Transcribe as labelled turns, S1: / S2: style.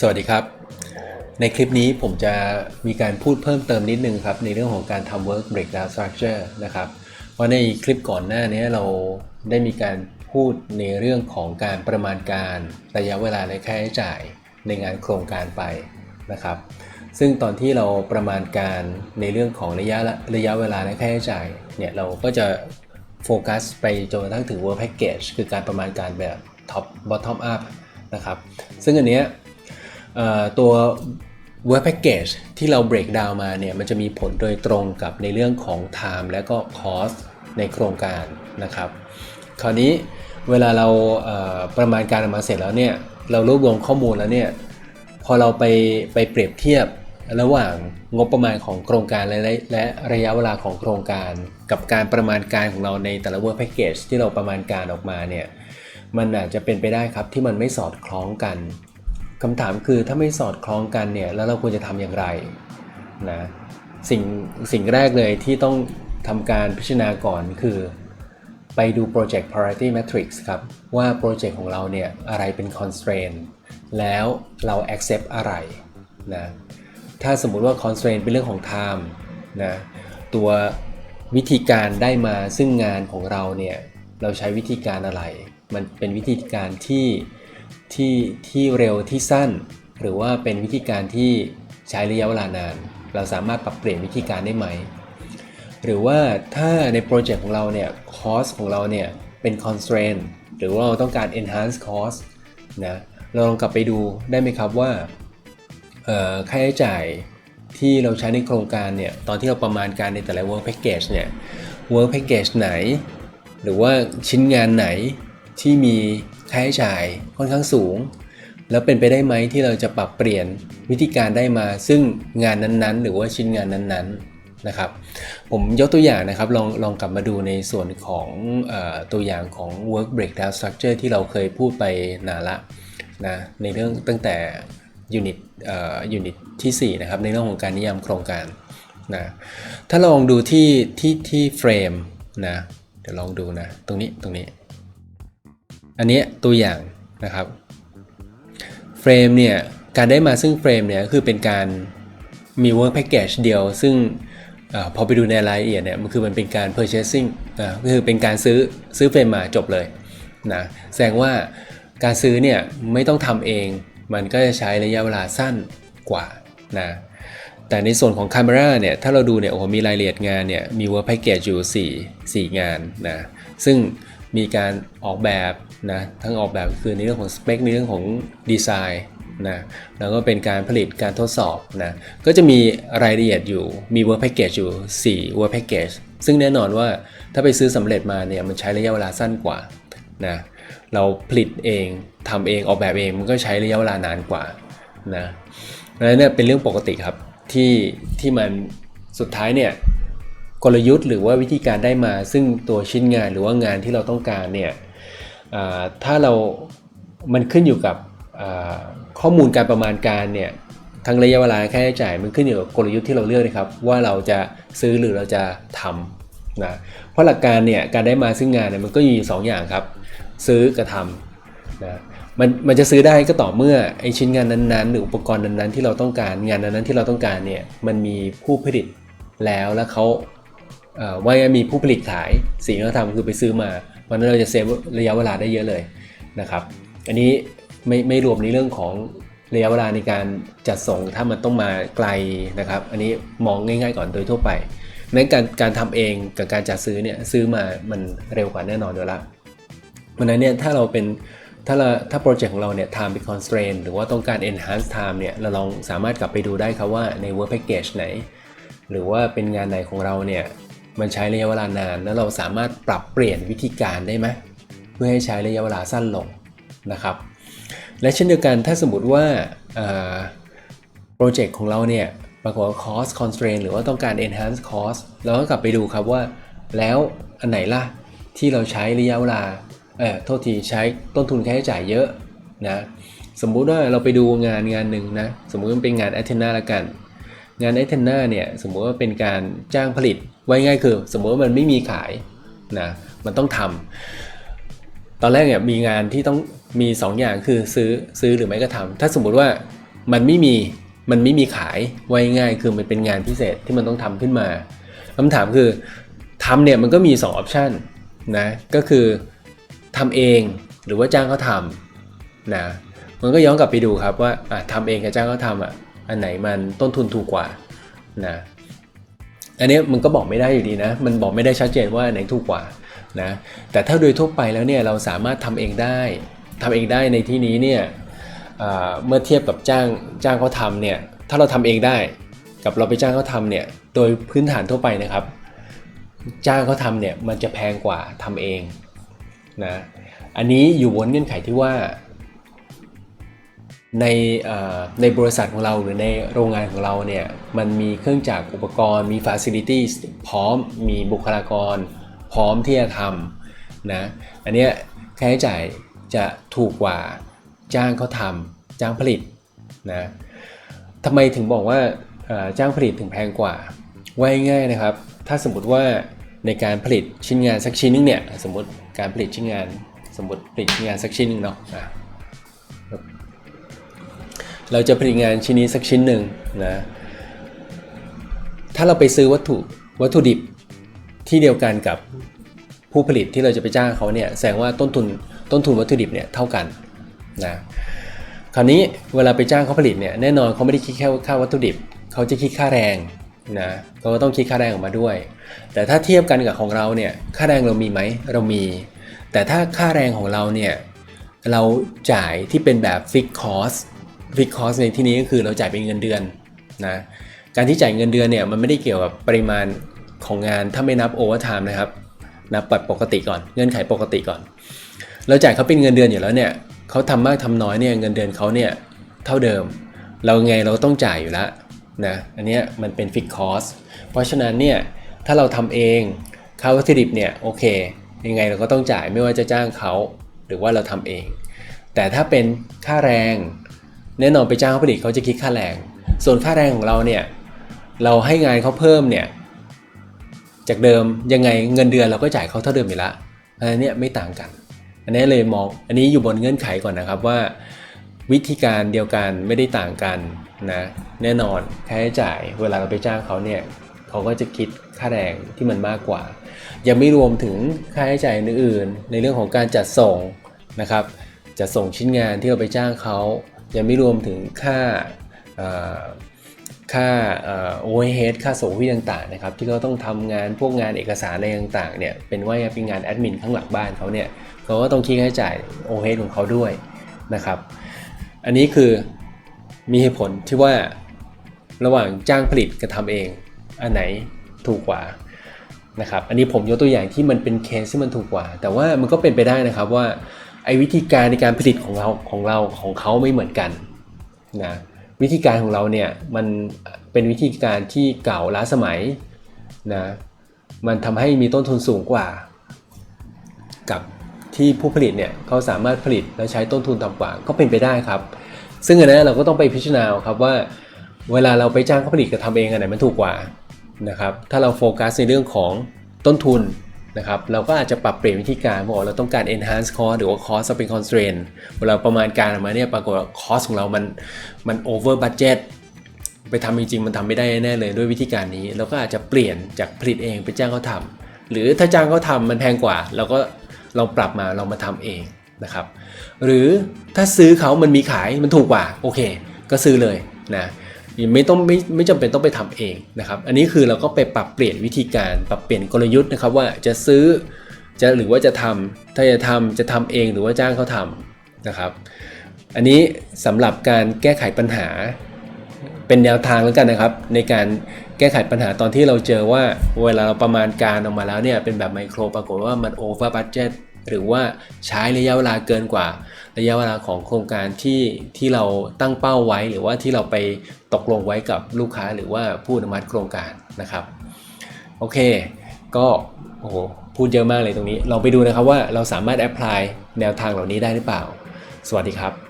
S1: สวัสดีครับ ในคลิปนี้ผมจะมีการพูดเพิ่มเติมนิดนึงครับ ในเรื่องของการทำ work breakdown structure นะครับเพราะในคลิปก่อนหน้านี้เราได้มีการพูดในเรื่องของการประมาณการระยะเวลาและค่าใช้จ่ายในงานโครงการไปนะครับ ซึ่งตอนที่เราประมาณการในเรื่องของระยะระยะเวลาและค่าใช้จ่ายเนี่ยเราก็จะโฟกัสไปจนกระทั่งถึง work package คือการประมาณการแบบ top bottom up นะครับ ซึ่งอันเนี้ย ตัว work package ที่เรา break down มาเนี่ยมันจะมีผลโดยตรงกับในเรื่องของ time และก็ cost ในโครงการนะครับ คราวนี้เวลาเราเประมาณการออกมาเสร็จแล้วเนี่ยเรารวบรวมข้อมูลแล้วเนี่ยพอเราไปไปเปรียบเทียบระหว่างงบประมาณของโครงการและและและระยะเวลาของโครงการ กับการประมาณการของเราในแต่ละ work package ที่เราประมาณการออกมาเนี่ยมันอาจจะเป็นไปได้ครับที่มันไม่สอดคล้องกัน คำถามคือถ้าไม่สอดคล้องกันเนี่ยแล้วเราควรจะทำอย่างไรนะสิ่งสิ่งแรกเลยที่ต้องทำการพิจารณาก่อนคือ ไปดู Project Priority Matrix ครับ ว่าโปรเจกต์ของเราเนี่ยอะไรเป็น constraint แล้วเรา accept อะไรนะถ้าสมมุติว่า constraint เป็นเรื่องของ time นะตัววิธีการได้มาซึ่งงานของเราเนี่ยเราใช้วิธีการอะไร มันเป็นวิธีการที่ ที่ที่เร็วที่สั้น หรือว่าเป็นวิธีการที่ใช้ระยะเวลานาน เราสามารถปรับเปลี่ยนวิธีการได้ไหม หรือว่าถ้าในโปรเจกต์ของเราเนี่ยคอสของเราเนี่ยเป็น constraint หรือว่าเราต้องการ enhance cost นะเราลองกลับไปดูได้ไหมครับว่าค่าใช้จ่ายที่เราใช้ในโครงการเนี่ยตอนที่เราประมาณการในแต่ละ work package เนี่ย work package ไหน หรือว่าชิ้นงานไหนที่มี ค่าใช้จ่ายค่อนข้างสูง แล้วเป็นไปได้ไหมที่เราจะปรับเปลี่ยนวิธีการได้มา ซึ่งงานนั้นๆ หรือว่าชิ้นงานนั้นๆนะครับ ผมยกตัวอย่างนะครับลองลองกลับมาดูในส่วนของออตัวอย่างของ work breakdown structure ที่เราเคยพูดไปนานละนะในเรื่องตั้งแต่ยูนิตยูนิตที่4นะครับในเรื่องของการนิยามโครงการนะถ้าลองดูที่ที่ที่เฟรมนะเดี๋ยวลองดูนะตรงนี้ตรงนี้ อันนี้ตัวอย่างนะครับเฟรมเนี่ยการได้มาซึ่งเฟรมเนี่ยคือเป็นการมี work package เดียว ซึ่งอพอไปดูในรายละเอียดเนี่ยมันคือมันเป็นการ purchasing นะก็คือเป็นการซื้อซื้อเฟรมมาจบเลยนะแสดงว่าการซื้อเนี่ยไม่ต้องทำเอง มันก็จะใช้ระยะเวลาสั้นกว่านะแต่ในส่วนของ Camera เนี่ยถ้าเราดูเนี่ยโอ้โหมีรายละเอียดงานเนี่ยมี work package อยู่ 4 4 งานนะซึ่งมีการออกแบบ นะทั้งออกแบบคือในเรื่องของสเปคในเรื่องของดีไซน์นะแล้วก็เป็นการผลิตการทดสอบนะก็จะมีรายละเอียดอยู่มี work package อยู่ 4 work package ซึ่งแน่นอนว่าถ้าไปซื้อสำเร็จมาเนี่ยมันใช้ระยะเวลาสั้นกว่านะเราผลิตเองทำเองออกแบบเองมันก็ใช้ระยะเวลานานกว่านะเพราะฉะนั้นเนี่ยเป็นเรื่องปกติครับที่ที่มันสุดท้ายเนี่ยกลยุทธ์หรือว่าวิธีการได้มาซึ่งตัวชิ้นงานหรือว่างานที่เราต้องการเนี่ย ถ้าเรา มันขึ้นอยู่กับข้อมูลการประมาณการเนี่ยทั้งระยะเวลาค่าใช้จ่ายมันขึ้นอยู่กับกลยุทธ์ที่เราเลือกนะครับ ว่าเราจะซื้อหรือเราจะทำนะเพราะหลักการเนี่ยการได้มาซึ่งงานเนี่ยมันก็มีอยู่สองอย่างครับ ซื้อกับทำนะมันมันจะซื้อได้ก็ต่อเมื่อไอชิ้นงานนั้นๆ หรืออุปกรณ์นั้นๆที่เราต้องการงานนั้นๆที่เราต้องการเนี่ยมันมีผู้ผลิตแล้วแล้วเขาเอ่อว่ามีผู้ผลิตขายสิ่งที่เราทำคือไปซื้อมา เพราะนั้นเราจะเซฟระยะเวลาได้เยอะเลยนะครับ อันนี้ไม่ไม่รวมในเรื่องของระยะเวลาในการจัดส่งถ้ามันต้องมาไกลนะครับ อันนี้มองง่ายๆก่อนโดยทั่วไปนั้นการการทำเองกับการจัดซื้อเนี่ยซื้อมามันเร็วกว่าแน่นอนอยู่แล้วเพราะนั้นเนี่ยถ้าเราเป็นถ้าเราถ้าโปรเจกต์ของเราเนี่ย time เป็น constraint หรือว่าต้องการ enhance time เนี่ยเราลองสามารถกลับไปดูได้ครับว่าใน work package ไหน หรือว่าเป็นงานไหนของเราเนี่ย มันใช้ระยะเวลานาน แล้วเราสามารถปรับเปลี่ยนวิธีการได้ไหมเพื่อให้ใช้ระยะเวลาสั้นลงนะครับ และเช่นเดียวกันถ้าสมมติว่าโปรเจกต์ของเราเนี่ยปรากฏว่า cost constraint หรือว่าต้องการ enhance cost เราก็กลับไปดูครับว่า แล้วอันไหนล่ะที่เราใช้ระยะเวลาเออโทษทีใช้ต้นทุนค่าใช้จ่ายเยอะนะสมมุติว่าเราไปดูงานงานหนึ่งนะสมมุติมันเป็นงาน a t h e n a ละกัน งาน a t h e n a เนี่ยสมมุติว่าเป็นการจ้างผลิต ไว้ง่ายคือ สมมติว่ามันไม่มีขายนะมันต้องทำตอนแรกเนี่ยมีงานที่ต้องมี2ออย่างคือซื้อซื้อหรือไม่ก็ทำถ้าสมมุติว่ามันไม่มีมันไม่มีขายไว้ง่ายคือมันเป็นงานพิเศษที่มันต้องทำขึ้นมาคำถามคือทำเนี่ยมันก็มี2ออปชันนะก็คือทำเองหรือว่าจ้างเขาทำนะมันก็ย้อนกลับไปดูครับว่าอะทำเองกับจ้างเขาทำอะอันไหนมันต้นทุนถูกกว่านะ อันนี้มันก็บอกไม่ได้อยู่ดีนะ มันบอกไม่ได้ชัดเจนว่าไหนถูกกว่านะ แต่ถ้าโดยทั่วไปแล้วเนี่ยเราสามารถทำเองได้ทำเองได้ในที่นี้เนี่ยเมื่อเทียบกับจ้างจ้างเขาทำเนี่ย ถ้าเราทำเองได้ กับเราไปจ้างเขาทำเนี่ย โดยพื้นฐานทั่วไปนะครับ จ้างเขาทำเนี่ยมันจะแพงกว่าทำเองนะ อันนี้อยู่บนเงื่อนไขที่ว่า ในในบริษัทของเราหรือในโรงงานของเราเนี่ยมันมีเครื่องจักรอุปกรณ์มี facilities พร้อมมีบุคลากร พร้อมที่จะทำนะอันเนี้ยค่าใช้จ่ายจะถูกกว่าจ้างเขาทำจ้างผลิตนะทำไมถึงบอกว่าจ้างผลิตถึงแพงกว่าว่าง่ายนะครับ ถ้าสมมติว่าในการผลิตชิ้นงานสักชิ้นนึงเนี่ยสมมติการผลิตชิ้นงาน สมมติผลิตชิ้นงานสักชิ้นหนึงเนาะ เราจะผลิตงานชิ้นนี้สักชิ้นหนึ่งนะถ้าเราไปซื้อวัตถุวัตถุดิบที่เดียวกันกับผู้ผลิตที่เราจะไปจ้างเขาเนี่ยแสดงว่าต้นทุนต้นทุนวัตถุดิบเนี่ยเท่ากันนะคราวนี้เวลาไปจ้างเขาผลิตเนี่ยแน่นอนเขาไม่ได้คิดแค่ค่าวัตถุดิบเขาจะคิดค่าแรงนะเขาก็ต้องคิดค่าแรงออกมาด้วย แต่ถ้าเทียบกันกับของเราเนี่ยค่าแรงเรามีไหมเรามี แต่ถ้าค่าแรงของเราเนี่ยเราจ่ายที่เป็นแบบ fixed cost fixed cost ในที่นี้ก็คือเราจ่ายเป็นเงินเดือนนะการที่จ่ายเงินเดือนเนี่ยมันไม่ได้เกี่ยวกับปริมาณของงานถ้าไม่นับ overtime นะครับนับแบบปกติก่อนเงื่อนไขปกติก่อน เราจ่ายเขาเป็นเงินเดือนอยู่แล้วเนี่ยเขาทำมากทำน้อยเนี่ยเงินเดือนเขาเนี่ยเท่าเดิม เราไงเราต้องจ่ายอยู่แล้วนะอันนี้มันเป็นฟิกคอสเพราะฉะนั้นเนี่ยถ้าเราทำเองค่าวัตถุดิบเนี่ยโอเค ยังไงเราก็ต้องจ่ายไม่ว่าจะจ้างเขาหรือว่าเราทำเอง แต่ถ้าเป็นค่าแรง แน่นอนไปจ้างเขาผลิตเขาจะคิดค่าแรง ส่วนค่าแรงของเราเนี่ยเราให้งานเขาเพิ่มเนี่ยจากเดิมยังไงเงินเดือนเราก็จ่ายเขาเท่าเดิมอยู่ล้วอันนี้ไม่ต่างกัน อันนี้เลยมองอันนี้อยู่บนเงื่อนไขก่อนนะครับว่า วิธีการเดียวกันไม่ได้ต่างกันนะแน่นอนค่าใช้จ่ายเวลาเราไปจ้างเขาเนี่ยเขาก็จะคิดค่าแรงที่มันมากกว่า ยังไม่รวมถึงค่าใช้จ่ายอื่น ในเรื่องของการจัดส่งนะครับจัดส่งชิ้นงานที่เราไปจ้างเขา ยังไม่รวมถึงค่าค่าโอเวอร์เฮดค่าส่งที่ต่างๆนะครับที่เขาต้องทำงานพวกงานเอกสารอะไรต่างๆเนี่ยเป็นว่าเป็นงานแอดมินข้างหลังบ้านเขาเนี่ยเขาก็ต้องคิดค่าใช้จ่ายโอเวอร์เฮดของเขาด้วยนะครับอันนี้คือมีเหตุผลที่ว่าระหว่างจ้างผลิตกับทำเอง อันไหนถูกกว่านะครับอันนี้ผมยกตัวอย่างที่มันเป็นเคสที่มันถูกกว่า แต่ว่ามันก็เป็นไปได้นะครับว่า ไอ้วิธีการในการผลิตของเราของเราของเขาไม่เหมือนกันนะวิธีการของเราเนี่ยมันเป็นวิธีการที่เก่าล้าสมัยนะมันทำให้มีต้นทุนสูงกว่า กับที่ผู้ผลิตเนี่ยเขาสามารถผลิตและใช้ต้นทุนต่ำกว่าก็เป็นไปได้ครับ ซึ่งอันนั้นเราก็ต้องไปพิจารณาครับว่า เวลาเราไปจ้างเขาผลิตกับทำเองอันไหนมันถูกกว่านะครับถ้าเราโฟกัสในเรื่องของต้นทุน นะครับเราก็อาจจะปรับเปลี่ยนวิธีการบอกเราต้องการ enhance cost หรือว่า cost เป็น constraint เวลาประมาณการออกมาเนี่ยปรากฏว่า cost ของเรามันมัน over budget ไปทำจริงๆมันทำไม่ได้แน่เลยด้วยวิธีการนี้ เราก็อาจจะเปลี่ยนจากผลิตเองไปจ้างเขาทำหรือถ้าจ้างเขาทำมันแพงกว่าเราก็ลองปรับมาเรามาทำเองนะครับหรือถ้าซื้อเขามันมีขายมันถูกกว่าโอเค ก็ซื้อเลยนะ ไม่ต้องไม่ไม่จำเป็นต้องไปทำเองนะครับ อันนี้คือเราก็ไปปรับเปลี่ยนวิธีการปรับเปลี่ยนกลยุทธ์นะครับว่าจะซื้อจะหรือว่าจะทำถ้าจะทำจะทำเองหรือว่าจ้างเขาทำนะครับ อันนี้สำหรับการแก้ไขปัญหาเป็นแนวทางแล้วกันนะครับ ในการแก้ไขปัญหาตอนที่เราเจอว่าเวลาเราประมาณการออกมาแล้วเนี่ยเป็นแบบไมโครปรากฏว่ามันโอเวอร์บัตเจ็ต หรือว่าใช้ระยะเวลาเกินกว่า ระยะเวลาของโครงการที่ที่เราตั้งเป้าไว้ หรือว่าที่เราไปตกลงไว้กับลูกค้าหรือว่าผู้อนุมัติโครงการนะครับโอเค ก็โอ้โหพูดเยอะมากเลยตรงนี้ลองไปดูนะครับว่าเราสามารถแอพพลายแนวทางเหล่านี้ได้หรือเปล่า สวัสดีครับ